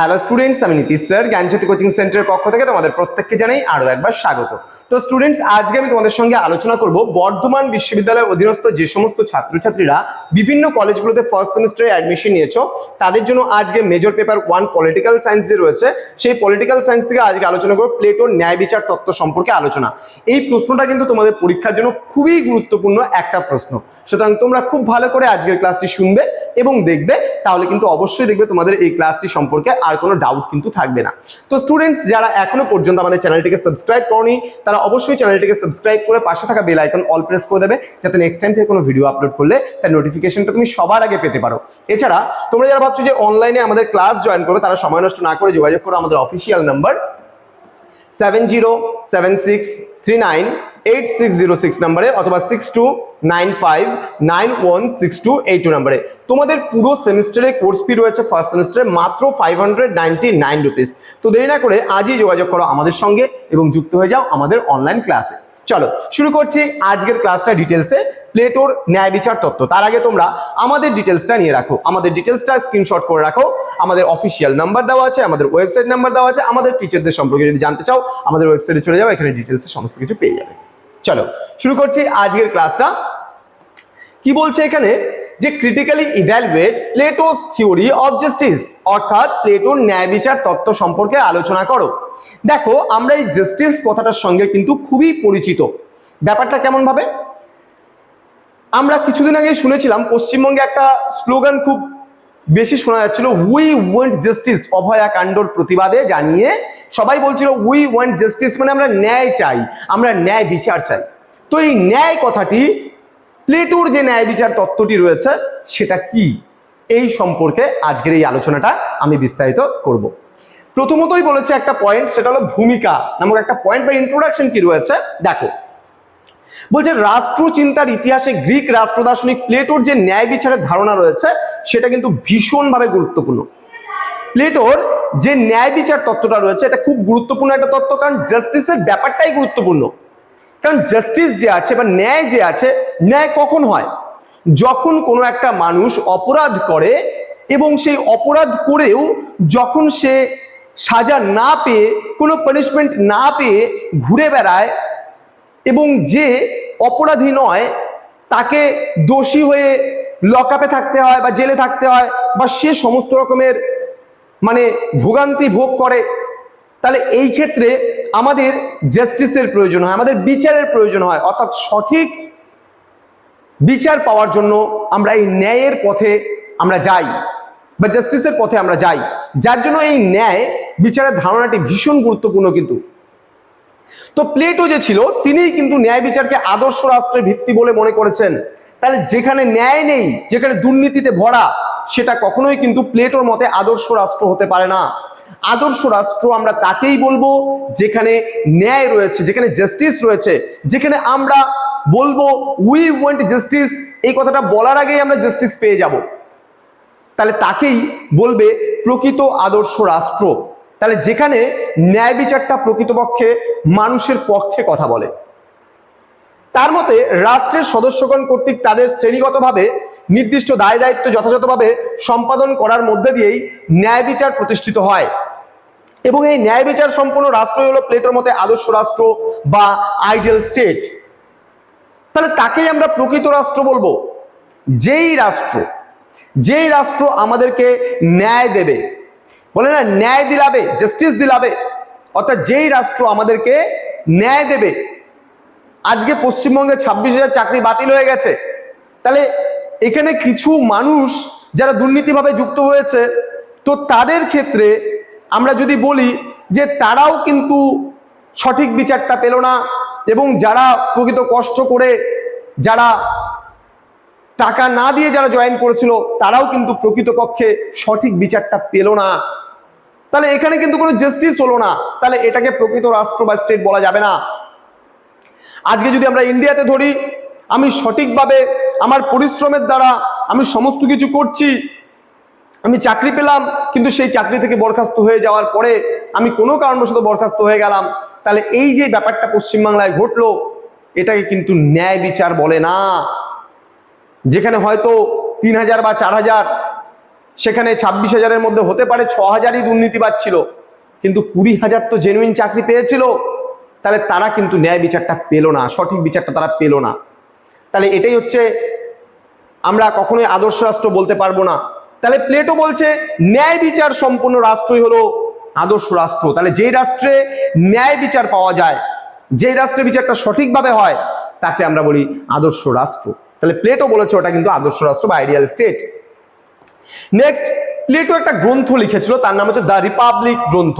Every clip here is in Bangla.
হ্যালো স্টুডেন্টস আমি নীতিশ স্যার, জ্ঞানজ্যোতি কোচিং সেন্টারের পক্ষ থেকে তোমাদের প্রত্যেককে জানাই আরও একবার স্বাগত। তো স্টুডেন্টস আজকে আমি তোমাদের সঙ্গে আলোচনা করব বর্ধমান বিশ্ববিদ্যালয়ের অধীনস্থ যে সমস্ত ছাত্রছাত্রীরা বিভিন্ন কলেজগুলোতে ফার্স্ট সেমিস্টারে অ্যাডমিশন নিয়েছো, তাদের জন্য আজকে major paper one political science যে রয়েছে, সেই পলিটিক্যাল সায়েন্স থেকে আজকে আলোচনা করব প্লেটোর ন্যায় বিচার তত্ত্ব সম্পর্কে আলোচনা। এই প্রশ্নটা কিন্তু তোমাদের পরীক্ষার জন্য খুবই গুরুত্বপূর্ণ একটা প্রশ্ন। সুতরাং তোমরা খুব ভালো করে আজকের ক্লাসটি শুনবে এবং দেখবে, তাহলে কিন্তু অবশ্যই দেখবে তোমাদের এই ক্লাসটি সম্পর্কে আর কোনো ডাউট কিন্তু থাকবে না। তো স্টুডেন্টস যারা এখনও পর্যন্ত আমাদের চ্যানেলটিকে সাবস্ক্রাইব করনি, তারা অবশ্যই চ্যানেলটিকে সাবস্ক্রাইব করে পাশে থাকা বেল আইকন অল প্রেস করে দেবে, যাতে নেক্সট টাইম থেকে কোনো ভিডিও আপলোড করলে তার নোটিফিকেশনটা তুমি সবার আগে পেতে পারো। এছাড়া, তোমরা যারা ভাবছ যে অনলাইনে আমাদের ক্লাস জয়েন করবে, তারা সময় নষ্ট না করে যোগাযোগ করো আমাদের official number seven zero seven six three nine eight six zero six নাম্বারে অথবা six two nine five nine one six two eight two নাম্বারে। তোমাদের পুরো সেমিস্টারে কোর্স ফি রয়েছে ফার্স্ট সেমিস্টারে মাত্র five hundred ninety nine rupees তো দেরি না করে আজই যোগাযোগ করো আমাদের সঙ্গে এবং যুক্ত হয়ে যাও আমাদের অনলাইন ক্লাসে চলো, শুরু করছি আজকের ক্লাসটা ডিটেলসে প্লেটোর ন্যায় বিচার তত্ত্ব। তার আগে তোমরা আমাদের ডিটেলসটা নিয়ে রাখো। আমাদের ডিটেলসটা স্ক্রিনশট করে রাখো। আমাদের অফিসিয়াল নাম্বার দেওয়া আছে, আমাদের ওয়েবসাইট নাম্বার দেওয়া আছে, আমাদের টিচারদের সম্পর্কে যদি জানতে চাও, আমাদের ওয়েবসাইটে চলে যাও, এখানে ডিটেলসে সমস্ত কিছু পেয়ে যাবে। চলো, শুরু করছি আজকের ক্লাসটা কি বলছে এখানে? যে critically evaluate Plato's theory of justice অর্থাৎ প্লেটোর ন্যায় বিচার তত্ত্ব সম্পর্কে আলোচনা করো। দেখো, আমরা এই জাস্টিস কথাটার সঙ্গে কিন্তু খুবই পরিচিত। ব্যাপারটা কেমন ভাবে? আমরা কিছুদিন আগে শুনেছিলাম, পশ্চিমবঙ্গে একটা স্লোগান খুব বেশি শোনা যাচ্ছিল উই ওয়ান্ট জাস্টিস অভয়া কাণ্ডর প্রতিবাদে জানিয়ে সবাই বলছিল উই ওয়ান্ট জাস্টিস মানে আমরা ন্যায় চাই, আমরা ন্যায় বিচার চাই। তো এই ন্যায় কথাটি, প্লেটোর যে ন্যায় বিচার তত্ত্বটি রয়েছে, সেটা কি? এই সম্পর্কে আজকের এই আলোচনাটা আমি বিস্তারিত করব। প্রথমতই বলেছে একটা পয়েন্ট সেটা হলো ভূমিকা নামক একটা পয়েন্ট বা ইন্ট্রোডাকশন কি রয়েছে? দেখো বলছে রাষ্ট্র চিন্তার ইতিহাসে গ্রিক রাষ্ট্র দার্শনিক প্লেটোর যে ন্যায় বিচারের ধারণা রয়েছে, সেটা কিন্তু ভীষণভাবে গুরুত্বপূর্ণ। প্লেটোর যে ন্যায় বিচার তত্ত্বটা রয়েছে, এটা খুব গুরুত্বপূর্ণ একটা তত্ত্ব, কারণ জাস্টিসের ব্যাপারটাই গুরুত্বপূর্ণ। কারণ জাস্টিস যে আছে বা ন্যায় যে আছে, ন্যায় কখন হয়? যখন কোনো একটা মানুষ অপরাধ করে এবং সেই অপরাধ করেও যখন সে সাজা না পেয়ে, কোনো পানিশমেন্ট না পেয়ে ঘুরে বেড়ায় এবং যে অপরাধী নয়, তাকে দোষী হয়ে লকআপে থাকতে হয় বা জেলে থাকতে হয় বা সে সমস্ত রকমের মানে ভোগান্তি ভোগ করে, তাহলে এই ক্ষেত্রে আমাদের জাস্টিসের প্রয়োজন হয়, আমাদের বিচারের প্রয়োজন হয়। অর্থাৎ সঠিক বিচার পাওয়ার জন্য আমরা এই ন্যায়ের পথে আমরা যাই বা জাস্টিসের পথে আমরা যাই। যার জন্য এই ন্যায় বিচারের ধারণাটি ভীষণ গুরুত্বপূর্ণ কিন্তু। তো প্লেটো যে ছিল তিনি কিন্তু ন্যায় বিচারকে আদর্শ রাষ্ট্রের ভিত্তি বলে মনে করেছেন। তাহলে যেখানে ন্যায় নেই, যেখানে দুর্নীতিতে ভরা, সেটা কখনোই কিন্তু প্লেটোর মতে আদর্শ রাষ্ট্র হতে পারে না। আদর্শ রাষ্ট্র আমরা তাকেই বলব যেখানে ন্যায় রয়েছে, যেখানে জাস্টিস রয়েছে, যেখানে আমরা বলব উই ওয়ান্ট জাস্টিস এই কথাটা বলার আগেই আমরা জাস্টিস পেয়ে যাব। তাহলে তাকেই বলবে প্রকৃত আদর্শ রাষ্ট্র। তাহলে যেখানে ন্যায় বিচারটা প্রকৃতপক্ষে মানুষের পক্ষে কথা বলে। তার মতে রাষ্ট্রের সদস্যগণ কর্তৃক তাদের শ্রেণীগতভাবে নির্দিষ্ট দায় দায়িত্ব যথাযথভাবে সম্পাদন করার মধ্যে দিয়েই ন্যায় বিচার প্রতিষ্ঠিত হয়। এবং এই ন্যায় বিচার সম্পন্ন রাষ্ট্রই হলো প্লেটোর মতে আদর্শ রাষ্ট্র বা আইডিয়াল স্টেট। তাহলে তাকেই আমরা প্রকৃত রাষ্ট্র বলব। যেই রাষ্ট্র যেই রাষ্ট্র আমাদেরকে ন্যায় দেবে বলে না, ন্যায় দিলাবে জাস্টিস দিলাবে। অর্থাৎ যেই রাষ্ট্র আমাদেরকে ন্যায় দেবে, আজকে পশ্চিমবঙ্গে ছাব্বিশ হাজার চাকরি বাতিল হয়ে গেছে, তাহলে এখানে কিছু মানুষ যারা দুর্নীতিভাবে যুক্ত হয়েছে, তো তাদের ক্ষেত্রে আমরা যদি বলি যে তারাও কিন্তু সঠিক বিচারটা পেল না এবং যারা প্রকৃত কষ্ট করে যারা টাকা না দিয়ে যারা জয়েন করেছিল, তারাও কিন্তু প্রকৃতপক্ষে সঠিক বিচারটা পেল না। তাহলে এখানে কিন্তু কোনো জাস্টিস হলো না। তাহলে এটাকে প্রকৃত রাষ্ট্র বা স্টেট বলা যাবে না। আজকে যদি আমরা ইন্ডিয়াতে ধরি, আমি সঠিকভাবে আমার পরিশ্রমের দ্বারা আমি সমস্ত কিছু করছি, আমি চাকরি পেলাম, কিন্তু সেই চাকরি থেকে বরখাস্ত হয়ে যাওয়ার পরে আমি কোনো কারণবশত বরখাস্ত হয়ে গেলাম, তাহলে এই যে ব্যাপারটা পশ্চিমবাংলায় ঘটলো, এটাকে কিন্তু ন্যায় বিচার বলে না। যেখানে হয়তো তিন হাজার বা চার হাজার সেখানে ছাব্বিশ হাজারের মধ্যে হতে পারে ছ হাজারই দুর্নীতিবাদ ছিল। কিন্তু কুড়ি হাজার তো জেনুইন চাকরি পেয়েছিল। তাহলে তারা কিন্তু ন্যায় বিচারটা পেল না, সঠিক বিচারটা তারা পেল না। তাহলে এটাই হচ্ছে আমরা কখনোই আদর্শ রাষ্ট্র বলতে পারব না। তাহলে প্লেটো বলছে, ন্যায় বিচার সম্পূর্ণ রাষ্ট্রই হলো আদর্শ রাষ্ট্র। তাহলে যেই রাষ্ট্রে ন্যায় বিচার পাওয়া যায়, যেই রাষ্ট্রে বিচারটা সঠিকভাবে হয়, তাকে আমরা বলি আদর্শ রাষ্ট্র। তাহলে প্লেটো বলেছে ওটা কিন্তু আদর্শ রাষ্ট্র বা আইডিয়াল স্টেট। নেক্সট প্লেটো একটা গ্রন্থ লিখেছিল, তার নাম হচ্ছে দ্য রিপাবলিক গ্রন্থ।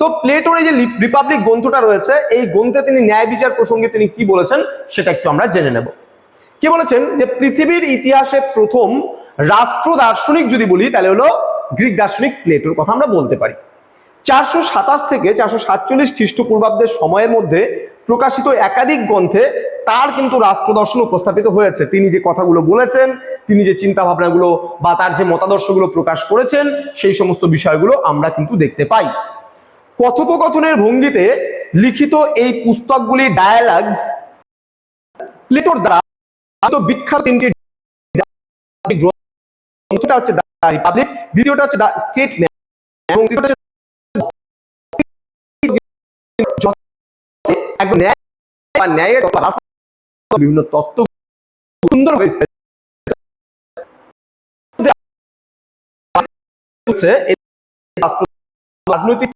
তো প্লেটোর এই যে রিপাবলিক গ্রন্থটা রয়েছে, এই গ্রন্থে তিনি ন্যায় বিচার প্রসঙ্গে তিনি কি বলেছেন, সেটা একটু আমরা জেনে নেব। কি বলেছেন? যে পৃথিবীর ইতিহাসে প্রথম রাষ্ট্র দার্শনিক যদি বলি, তাহলে হলো গ্রিক দার্শনিক প্লেটোর কথা আমরা বলতে পারি। চারশো সাতাশ থেকে চারশো সাতচল্লিশ খ্রিস্টপূর্বাব্দের সময়ের মধ্যে প্রকাশিত একাধিক গ্রন্থে তার কিন্তু রাষ্ট্র দর্শন উপস্থাপিত হয়েছে। তিনি যে কথাগুলো বলেছেন, তিনি যে চিন্তা ভাবনাগুলো বা তার যে মতাদর্শগুলো প্রকাশ করেছেন, সেই সমস্ত বিষয়গুলো আমরা কিন্তু দেখতে পাই। কথোপকথনের ভঙ্গিতে লিখিত এই পুস্তকগুলি ডায়ালগস প্লেটোর দ্বারা বিখ্যাত তিনটি গ্রন্থটা হচ্ছে দ্য রিপাবলিক, দ্বিতীয়টা হচ্ছে দ্য স্টেটমেন্ট, এবং তৃতীয়টা হচ্ছে ন্যায় বা ন্যায়ের বিভিন্ন তত্ত্ব হচ্ছে রাজনৈতিক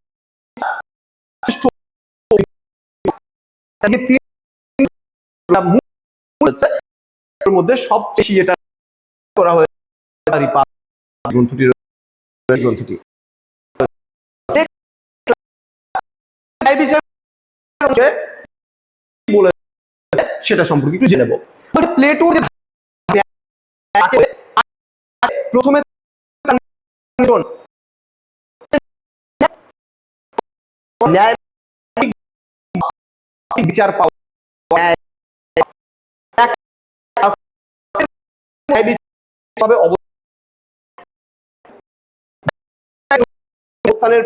মধ্যে সবচেয়ে এটা করা হয়েছে গ্রন্থটি বলেছে সেটা সম্পর্কে একটু জেনে নেব। প্লেটোর যে প্রথমে বিচার পাওয়া অবস্থানের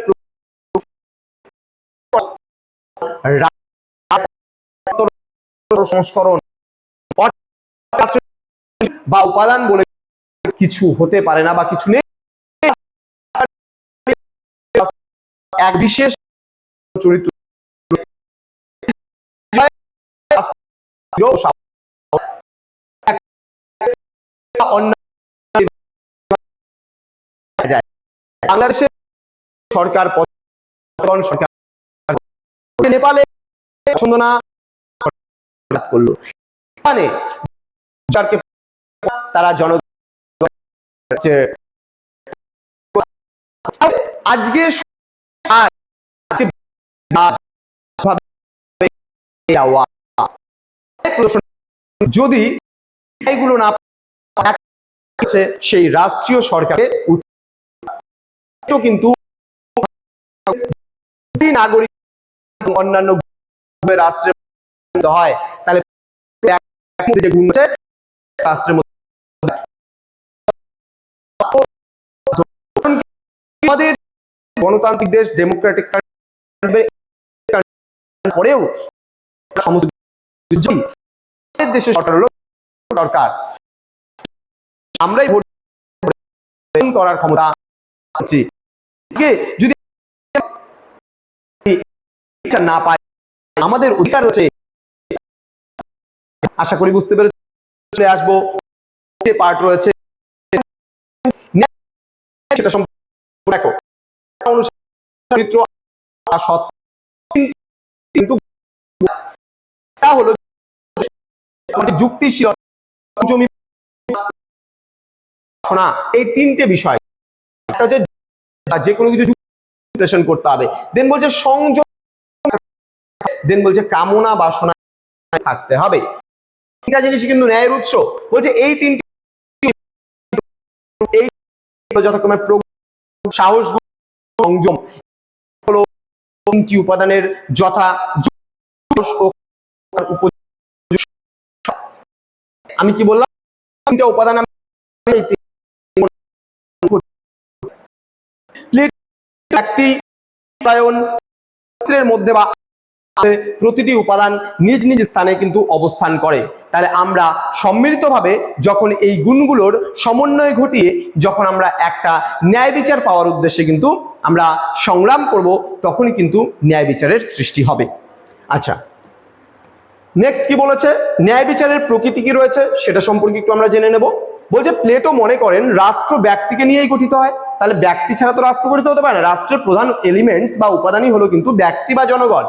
সংস্করণ বা উপাদান বলে কিছু হতে পারে না বা কিছু নেই। এক বিশেষ চরিত্র বাংলাদেশে সরকার সরকার, নেপালে পছন্দ না করল। মানে তারা জন আজকে যদি এইগুলো না সেই রাষ্ট্রীয় উত্তর কিন্তু নাগরিক অন্যান্য রাষ্ট্রের হয়, তাহলে যে গুণ আছে রাষ্ট্রের মধ্যে আমাদের গণতান্ত্রিক দেশ ডেমোক্রেটিক পরেও হলো সরকার। আমরাই ভোট করার ক্ষমতা আছে। যদি না পাই, আমাদের অধিকার রয়েছে আশা করি বুঝতে পেরে চলে আসব। পার্ট রয়েছে। সেটা দেখো। চরিত্র কিন্তু এটা হলো যুক্তিশীল জমি শোনা এই তিনটে বিষয়। একটা হচ্ছে যে কোনো কিছু বিশ্লেষণ করতে হবে। দেন বলছে সংযোগ দেন বলছে কামনা বাসনা থাকতে হবে। তিনটা জিনিস কিন্তু ন্যায়ের উৎস। বলছে এই তিনটি এই যথাক্রমে সাহস, সংযম, হলো তিনটি উপাদানের যথা। আমি কি বললাম? উপাদান ব্যক্তি মধ্যে বা প্রতিটি উপাদান নিজ নিজ স্থানে কিন্তু অবস্থান করে। তাহলে আমরা সম্মিলিতভাবে যখন এই গুণগুলোর সমন্বয় ঘটিয়ে যখন আমরা একটা ন্যায় বিচার পাওয়ার উদ্দেশ্যে কিন্তু আমরা সংগ্রাম করব, তখনই কিন্তু ন্যায় বিচারের সৃষ্টি হবে। আচ্ছা নেক্সট কি বলেছে? ন্যায় বিচারের প্রকৃতি কি রয়েছে? সেটা সম্পর্কে একটু আমরা জেনে নেব। বলছে, প্লেটো মনে করেন রাষ্ট্র ব্যক্তিকে নিয়েই গঠিত হয়। তাহলে ব্যক্তি ছাড়া তো রাষ্ট্র গঠিত হতে পারে না। রাষ্ট্রের প্রধান এলিমেন্টস বা উপাদানই হলো কিন্তু ব্যক্তি বা জনগণ।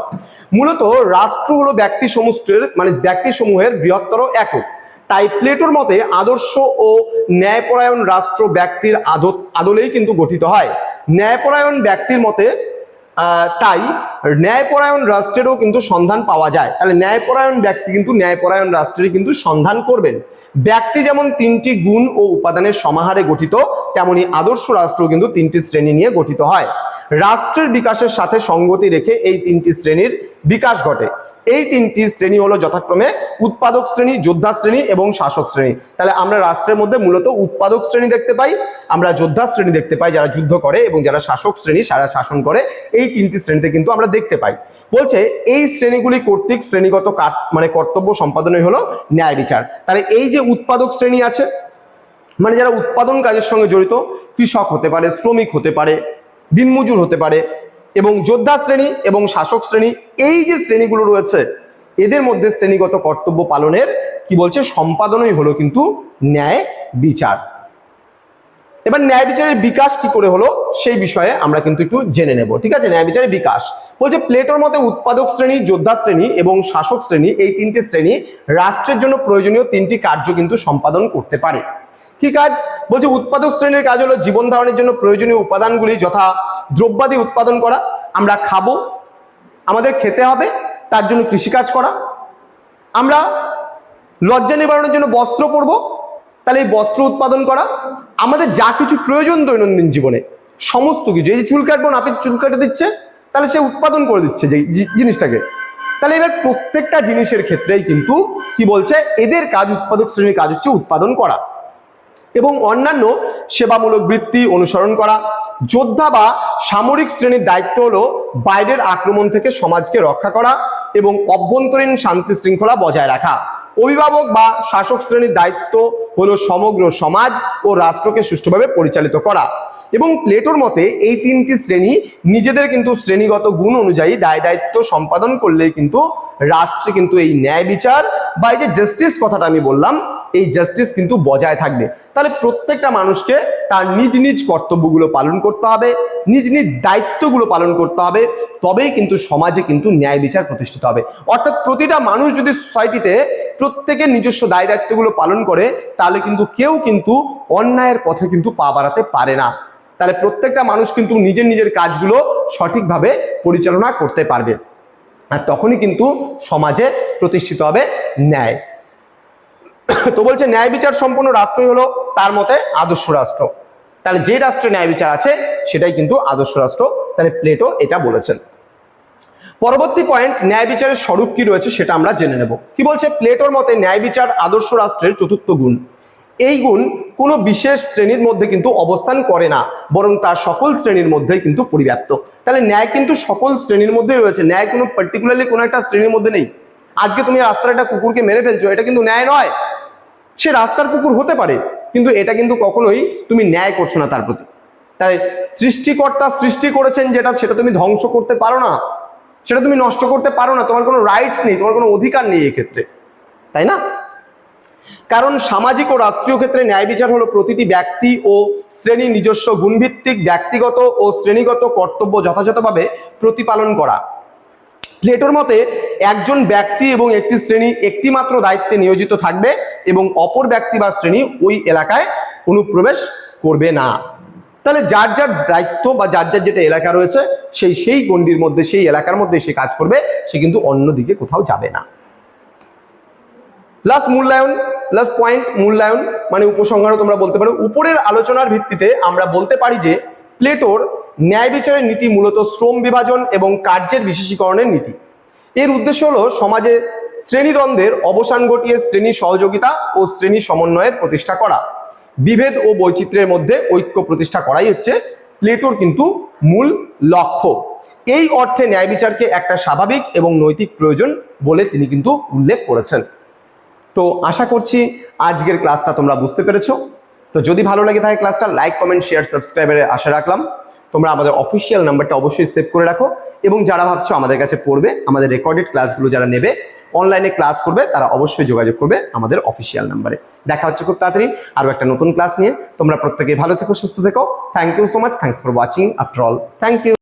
মূলত রাষ্ট্র হলো ব্যক্তি সমষ্টির মানে ব্যক্তি সমূহের বৃহত্তর একক। তাই প্লেটোর মতে আদর্শ ও ন্যায়পরায়ণ রাষ্ট্র ব্যক্তির আদত, আদলেই কিন্তু গঠিত হয়। ন্যায়পরায়ণ ব্যক্তির মতে তাই ন্যায়পরায়ণ রাষ্ট্রেরও কিন্তু সন্ধান পাওয়া যায়। তাহলে ন্যায়পরায়ণ ব্যক্তি কিন্তু ন্যায়পরায়ণ রাষ্ট্রেরই কিন্তু সন্ধান করবেন। ব্যক্তি যেমন তিনটি গুণ ও উপাদানের সমাহারে গঠিত, তেমনি আদর্শ রাষ্ট্র কিন্তু তিনটি শ্রেণি নিয়ে গঠিত হয়। রাষ্ট্রের বিকাশের সাথে সঙ্গতি রেখে এই তিনটি শ্রেণির বিকাশ ঘটে। এই তিনটি শ্রেণি হলো যথাক্রমে উৎপাদক শ্রেণি, যোদ্ধা শ্রেণি এবং শাসক শ্রেণি। তাহলে আমরা রাষ্ট্রের মধ্যে মূলত উৎপাদক শ্রেণি দেখতে পাই, আমরা যোদ্ধা শ্রেণি দেখতে পাই যারা যুদ্ধ করে এবং যারা শাসক শ্রেণি, সারা শাসন করে। এই তিনটি শ্রেণীতে কিন্তু আমরা দেখতে পাই। বলছে, এই শ্রেণীগুলি কর্তৃক শ্রেণীগত মানে কর্তব্য সম্পাদনই হলো ন্যায় বিচার। তাহলে এই যে উৎপাদক শ্রেণি আছে মানে যারা উৎপাদন কাজের সঙ্গে জড়িত, কৃষক হতে পারে, শ্রমিক হতে পারে দিনমজুর হতে পারে এবং যোদ্ধা শ্রেণি এবং শাসক শ্রেণি, এই যে শ্রেণীগুলো রয়েছে, এদের মধ্যে শ্রেণীগত কর্তব্য পালনের কি বলছে, সম্পাদনই হলো কিন্তু ন্যায় বিচার। এবার ন্যায় বিচারের বিকাশ কি করে হলো, সেই বিষয়ে আমরা কিন্তু একটু জেনে নেব, ঠিক আছে? ন্যায় বিচারের বিকাশ। বলছে প্লেটোর মতে উৎপাদক শ্রেণি, যোদ্ধা শ্রেণি এবং শাসক শ্রেণি, এই তিনটি শ্রেণি রাষ্ট্রের জন্য প্রয়োজনীয় তিনটি কার্য কিন্তু সম্পাদন করতে পারে। কি কাজ? বলছে, উৎপাদক শ্রেণির কাজ হলো জীবন ধারণের জন্য প্রয়োজনীয় উপাদানগুলি যথা দ্রব্যাদি উৎপাদন করা। আমরা খাব, আমাদের খেতে হবে, তার জন্য কৃষিকাজ করা। আমরা লজ্জা নিবারণের জন্য বস্ত্র পরবো, তাহলে এই বস্ত্র উৎপাদন করা। আমাদের যা কিছু প্রয়োজন দৈনন্দিন জীবনে, সমস্ত কিছু। এই যে চুল কাটবো, নাপিত চুল কাটে দিচ্ছে, তাহলে সে উৎপাদন করে দিচ্ছে যে জিনিসটাকে। তাহলে এবার প্রত্যেকটা জিনিসের ক্ষেত্রেই কিন্তু কি বলছে? এদের কাজ, উৎপাদক শ্রেণির কাজ হচ্ছে উৎপাদন করা। এবং অন্যান্য সেবামূলক বৃত্তি অনুসরণ করা। যোদ্ধা বা সামরিক শ্রেণির দায়িত্ব হলো বাইরের আক্রমণ থেকে সমাজকে রক্ষা করা এবং অভ্যন্তরীণ শান্তি শৃঙ্খলা বজায় রাখা। অভিভাবক বা শাসক শ্রেণির দায়িত্ব হলো সমগ্র সমাজ ও রাষ্ট্রকে সুষ্ঠুভাবে পরিচালিত করা। এবং প্লেটোর মতে, এই তিনটি শ্রেণি নিজেদের কিন্তু শ্রেণীগত গুণ অনুযায়ী দায় দায়িত্ব সম্পাদন করলেই কিন্তু রাষ্ট্রে কিন্তু এই ন্যায় বিচার বা এই যে জাস্টিস কথাটা আমি বললাম, এই জাস্টিস কিন্তু বজায় থাকবে। তাহলে প্রত্যেকটা মানুষকে তার নিজ নিজ কর্তব্যগুলো পালন করতে হবে, নিজ নিজ দায়িত্বগুলো পালন করতে হবে, তবেই কিন্তু সমাজে কিন্তু ন্যায় বিচার প্রতিষ্ঠিত হবে। অর্থাৎ প্রতিটা মানুষ যদি সোসাইটিতে প্রত্যেকের নিজস্ব দায় দায়িত্বগুলো পালন করে, তাহলে কিন্তু কেউ কিন্তু অন্যায়ের পথে কিন্তু পা বাড়াতে পারে না। তাহলে প্রত্যেকটা মানুষ কিন্তু নিজের নিজের কাজগুলো সঠিকভাবে পরিচালনা করতে পারবে। আর তখনই কিন্তু সমাজে প্রতিষ্ঠিত হবে ন্যায়। তো বলছে, ন্যায় বিচার সম্পন্ন রাষ্ট্রই হলো তার মতে আদর্শ রাষ্ট্র। তাহলে যে রাষ্ট্রে ন্যায় বিচার আছে, সেটাই কিন্তু আদর্শ রাষ্ট্র। তাহলে প্লেটো এটা বলেছেন। পরবর্তী পয়েন্ট ন্যায় বিচারের স্বরূপ কি রয়েছে সেটা আমরা জেনে নেব। কি বলছে? প্লেটোর মতে ন্যায় বিচার আদর্শ রাষ্ট্রের চতুর্থ গুণ। এই গুণ কোনো বিশেষ শ্রেণির মধ্যে কিন্তু অবস্থান করে না, বরং তার সকল শ্রেণির মধ্যেই কিন্তু পরিব্যাপ্ত। তাহলে ন্যায় কিন্তু সকল শ্রেণির মধ্যেই রয়েছে। ন্যায় কোনো পার্টিকুলারলি কোনো একটা শ্রেণির মধ্যে নেই। আজকে তুমি রাস্তার একটা কুকুরকে মেরে ফেলছো, এটা কিন্তু ন্যায় নয়। সে রাস্তার কুকুর হতে পারে, কিন্তু এটা কিন্তু কখনোই তুমি ন্যায় করছ না তার প্রতি। তাই সৃষ্টিকর্তা সৃষ্টি করেছেন যেটা, সেটা তুমি ধ্বংস করতে পারো না। সেটা তুমি নষ্ট করতে পারো না। তোমার কোনো রাইটস নেই, তোমার কোনো অধিকার নেই এক্ষেত্রে তাই না? কারণ সামাজিক ও রাষ্ট্রীয় ক্ষেত্রে ন্যায় বিচার হলো প্রতিটি ব্যক্তি ও শ্রেণি নিজস্ব গুণভিত্তিক, ব্যক্তিগত ও শ্রেণীগত কর্তব্য যথাযথভাবে প্রতিপালন করা। প্লেটোর মতে একজন ব্যক্তি এবং একটি শ্রেণি একটি মাত্র দায়িত্বে নিয়োজিত থাকবে এবং অপর ব্যক্তি বা শ্রেণি ওই এলাকায় অনুপ্রবেশ করবে না। তাহলে যার যার দায়িত্ব বা যার যার যেটা এলাকা রয়েছে, সেই সেই গণ্ডির মধ্যে, সেই এলাকার মধ্যে সে কাজ করবে, সে কিন্তু অন্যদিকে কোথাও যাবে না। লাস্ট মূল্যায়ন লাস্ট পয়েন্ট মূল্যায়ন মানে উপসংহারও তোমরা বলতে পারো। উপরের আলোচনার ভিত্তিতে আমরা বলতে পারি যে, প্লেটোর ন্যায় বিচারের নীতি মূলত শ্রম বিভাজন এবং কার্যের বিশেষীকরণের নীতি। এর উদ্দেশ্য হলো সমাজে শ্রেণীদ্বন্দ্বের অবসান ঘটিয়ে শ্রেণি সহযোগিতা ও শ্রেণি সমন্বয়ের প্রতিষ্ঠা করা। বিভেদ ও বৈচিত্র্যের মধ্যে ঐক্য প্রতিষ্ঠা করাই হচ্ছে প্লেটোর কিন্তু মূল লক্ষ্য। এই অর্থে ন্যায় বিচারকে একটা স্বাভাবিক এবং নৈতিক প্রয়োজন বলে তিনি কিন্তু উল্লেখ করেছেন। তো আশা করছি আজকের ক্লাসটা তোমরা বুঝতে পেরেছ। তো যদি ভালো লাগে থাকে ক্লাসটা, লাইক, কমেন্ট, শেয়ার সাবস্ক্রাইবারে আশা রাখলাম। তোমরা আমাদের অফিসিয়াল নাম্বারটা অবশ্যই সেভ করে রাখো। এবং যারা ভাবছ আমাদের কাছে পড়বে, আমাদের রেকর্ডেড ক্লাসগুলো যারা নেবে অনলাইনে ক্লাস করবে, তারা অবশ্যই যোগাযোগ করবে আমাদের অফিসিয়াল নাম্বারে দেখা হচ্ছে খুব তাড়াতাড়ি আরও একটা নতুন ক্লাস নিয়ে। তোমরা প্রত্যেকে ভালো থেকো, সুস্থ থেকো। Thank you so much thanks for watching after all thank you